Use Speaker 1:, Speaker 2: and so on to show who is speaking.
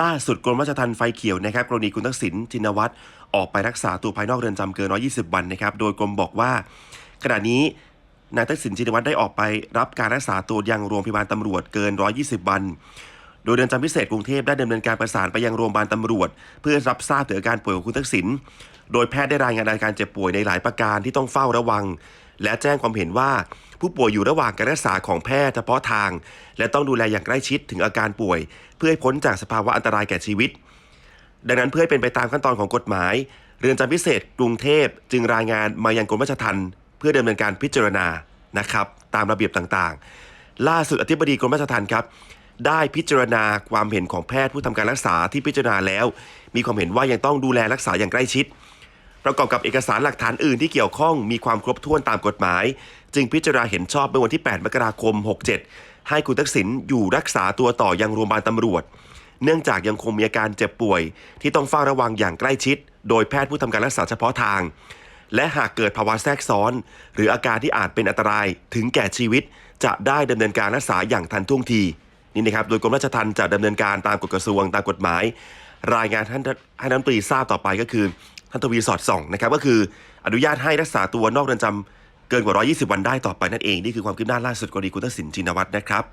Speaker 1: ล่าสุดกรมราชทัณฑ์ไฟเขียวนะครับกรณีคุณทักษิณชินวัตรออกไปรักษาตัวภายนอกเรือนจำเกิน 120 วันนะครับ โดยกรมบอกว่า ขณะนี้นายทักษิณชินวัตรได้ออกไปรับการรักษาตัวยังโรงพยาบาลตำรวจเกิน 120 วันโดยเรือนจำพิเศษกรุงเทพได้ดำเนินการประสานไปยังโรงพยาบาลตำรวจ เพื่อรับทราบถึงอาการป่วยของคุณทักษิณ โดยแพทย์ได้รายงานอาการเจ็บป่วยในหลายประการที่ต้องเฝ้าระวัง และแจ้งความเห็นว่า ผู้ป่วยอยู่ระหว่างการรักษาของแพทย์เฉพาะทาง และต้องดูแลอย่างใกล้ชิดถึงอาการป่วย เพื่อให้พ้นจากสภาวะอันตรายแก่ชีวิต ดังนั้นเพื่อให้เป็นไปตามขั้นตอนของกฎหมาย เรือนจำพิเศษกรุงเทพจึงรายงานมายังกรมราชทัณฑ์เพื่อดำเนินการพิจารณานะครับ ตามระเบียบต่างๆ ล่าสุดอธิบดีกรมราชทัณฑ์ครับได้พิจารณาความเห็นของแพทย์ผู้ทำการรักษาที่พิจารณาแล้ว มีความเห็นว่ายังต้องดูแลรักษาอย่างใกล้ชิด ประกอบกับเอกสารหลักฐานอื่นที่เกี่ยวข้องมีความครบถ้วนตามกฎหมาย จึงพิจารณาเห็นชอบเมื่อวันที่ 8 มกราคม 67 ให้คุณทักษิณอยู่รักษาตัวต่อยังโรงพยาบาลตำรวจ เนื่องจากยังคงมีอาการเจ็บป่วย ที่ต้องเฝ้าระวังอย่างใกล้ชิด โดยแพทย์ผู้ทำการรักษาเฉพาะทาง และหากเกิดภาวะแทรกซ้อน หรืออาการที่อาจเป็นอันตรายถึงแก่ชีวิต จะได้ดำเนินการรักษาอย่างทันท่วงทีนี่นะครับ โดยกรมราชทัณฑ์จะดำเนินการตามกฎกระทรวงตามกฎหมาย รายงานท่านให้น้ำตรีทราบต่อไปก็คือท่านทวีสอดส่องนะครับก็คืออนุญาตให้รักษาตัวนอกเรือนจำเกินกว่า 120 วันได้ต่อไปนั่นเอง นี่คือความคืบหน้าล่าสุดกรณีคุณทักษิณชินวัตรนะครับ